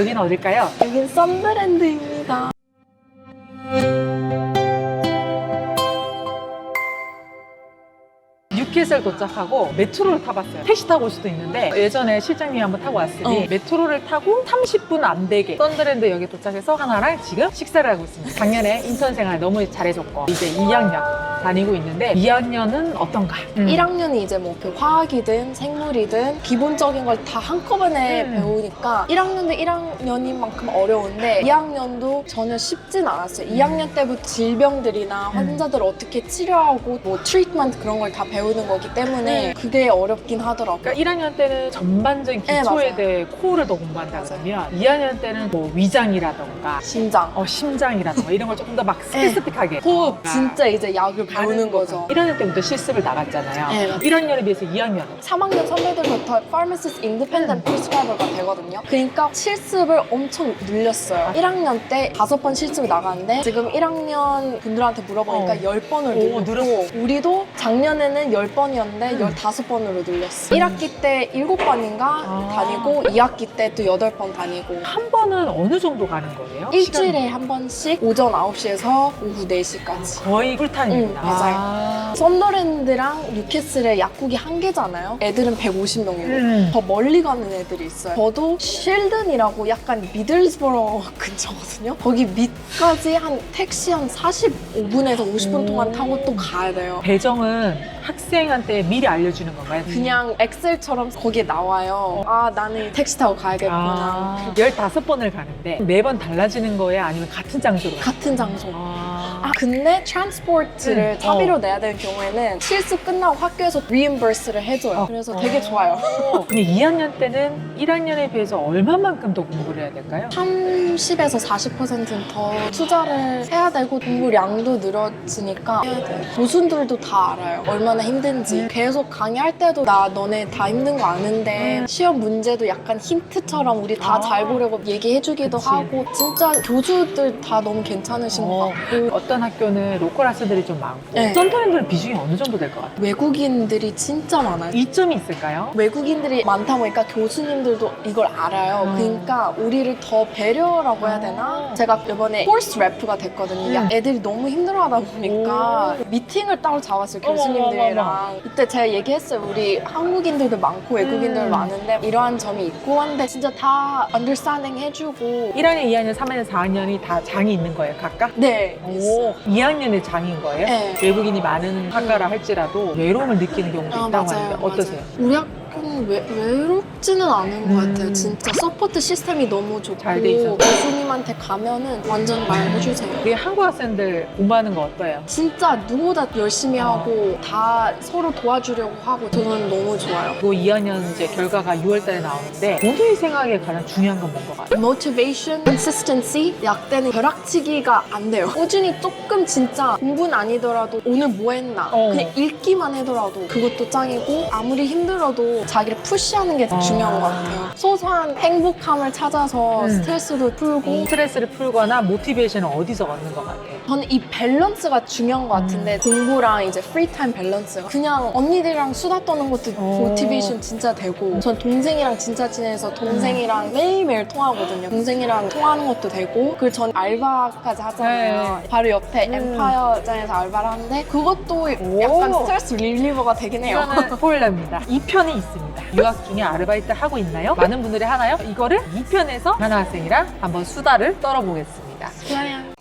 여기는 어딜까요? 여긴 썬더랜드입니다. 뉴캐슬 도착하고 메트로를 타봤어요. 택시 타고 올 수도 있는데 예전에 실장님이 한번 타고 왔으니 어. 메트로를 타고 30분 안 되게 썬더랜드 역에 도착해서 하나랑 지금 식사를 하고 있습니다. 작년에 인턴 생활 너무 잘해줬고 이제 2학년 다니고 있는데 2학년은 어떤가? 음. 1학년이 이제 뭐 그 화학이든 생물이든 기본적인 걸 다 한꺼번에 음. 배우니까 1학년도 1학년인 만큼 어려운데 2학년도 전혀 쉽진 않았어요. 2학년 때부터 질병들이나 음. 환자들을 어떻게 치료하고 뭐 트리트먼트 그런 걸 다 배우는 거기 때문에 그게 어렵긴 하더라고요. 그러니까 1학년 때는 전반적인 네, 기초에 맞아요. 대해 코어를 더 공부한다 그러면 2학년 때는 뭐 위장이라던가 심장, 어, 심장이라던가 이런 걸 조금 더 막 스페시픽하게 호흡 진짜 이제 약을 배우는 거죠. 1학년 때부터 실습을 나갔잖아요. 네, 맞아요. 1학년에 비해서 2학년은 3학년 선배들부터 pharmacist independent prescriber가 되거든요. 그러니까 실습을 엄청 늘렸어요. 1학년 때 다섯 번 실습을 나가는데 지금 1학년 분들한테 물어보니까 어. 10번을 오, 늘렸고 우리도 작년에는 10번이었는데 음. 15번으로 늘렸어요. 1학기 때 7번인가 아. 다니고 2학기 때 또 8번 다니고 한 번은 어느 정도 가는 거예요? 일주일에 한 번씩 오전 9시에서 오후 4시까지. 시간 거의 풀타임입니다. 응, 맞아요. 아. 썬더랜드랑 뉴캐슬의 약국이 한 개잖아요. 애들은 150명이고 음. 더 멀리 가는 애들이 있어요. 저도 쉴든이라고 약간 미들스버러 근처거든요. 거기 밑까지 한 택시 한 45분에서 50분 오. 동안 타고 또 가야 돼요. 배정은 학생한테 미리 알려주는 건가요? 그냥 엑셀처럼 거기에 나와요. 아, 나는 택시 타고 가야겠구나. 아, 15번을 가는데 매번 달라지는 거예요? 아니면 같은 장소로 가요? 같은 장소. 아. 아, 근데 트랜스포트를 음, 차비로 어. 내야 되는 경우에는 실습 끝나고 학교에서 리임버스를 해줘요. 어. 그래서 되게 좋아요. 어, 근데 2학년 때는 1학년에 비해서 얼마만큼 더 공부를 해야 될까요? 30에서 40%는 더 투자를 해야 되고 공부량도 늘어지니까 해야 돼요. 교수들도 다 알아요. 얼마나 힘든지. 음. 계속 강의할 때도 나 너네 다 힘든 거 아는데 음. 시험 문제도 약간 힌트처럼 우리 다 아. 잘 보려고 얘기해주기도 그치. 하고 진짜 교수들 다 너무 괜찮으신 것 어, 같고 어떤 학교는 로컬 학생들이 좀 많고 네. 썬더랜드는 비중이 어느 정도 될 것 같아요? 외국인들이 진짜 많아요. 이점이 있을까요? 외국인들이 많다 보니까 교수님들도 이걸 알아요. 음. 그러니까 우리를 더 배려라고 해야 되나? 아. 제가 이번에 코스 래프가 됐거든요. 음. 야, 애들이 너무 힘들어하다 보니까 미팅을 따로 잡았어요. 교수님들이랑. 어머, 어머. 이때 제가 얘기했어요. 우리 한국인들도 많고 외국인들 음. 많은데 이러한 점이 있고 한데 진짜 다 understanding 해주고 1학년, 2학년, 3학년, 4학년이 다 장이 있는 거예요, 각각? 네. 오, 2학년에 장인 거예요? 네. 외국인이 많은 학과라 할지라도 외로움을 느끼는 경우도 아, 있다고 맞아요, 하는데 어떠세요? 맞아요. 우리 학 교는 외, 외롭지는 않은 것 음. 같아요. 진짜 서포트 시스템이 너무 좋고 잘돼 있어서. 교수님한테 가면은 완전 말해주세요. 우리 한국 학생들 공부하는 거 어때요? 진짜 누구보다 열심히 어. 하고 다 서로 도와주려고 하고 저는 너무 좋아요. 그 2학년 이제 결과가 6월 달에 나오는데 모두의 생각에 가장 중요한 건 뭔가 같아요? motivation, consistency, 약대는 벼락치기가 안 돼요. 꾸준히 조금 진짜 공부는 아니더라도 오늘 뭐 했나 어. 그냥 읽기만 하더라도 그것도 짱이고 아무리 힘들어도 자기를 푸시하는 게 어. 중요한 것 같아요. 소소한 행복함을 찾아서 음. 스트레스도 풀고 스트레스를 풀거나 모티베이션을 어디서 얻는 것 같아요? 저는 이 밸런스가 중요한 것 같은데 음. 공부랑 이제 프리타임 밸런스가 그냥 언니들이랑 수다 떠는 것도 어. 모티베이션 진짜 되고 전 동생이랑 진짜 친해서 음. 동생이랑 매일매일 통하거든요 동생이랑 통하는 것도 되고 그리고 전 알바까지 하잖아요 네. 바로 옆에 음. 엠파이어장에서 알바를 하는데 그것도 오. 약간 스트레스 릴리버가 되긴 해요 이거는 스포일러입니다. 2편이 있습니다. 유학 중에 아르바이트 하고 있나요? 많은 분들이 하나요? 이거를 2편에서 하나 학생이랑 한번 수다를 떨어보겠습니다. 좋아요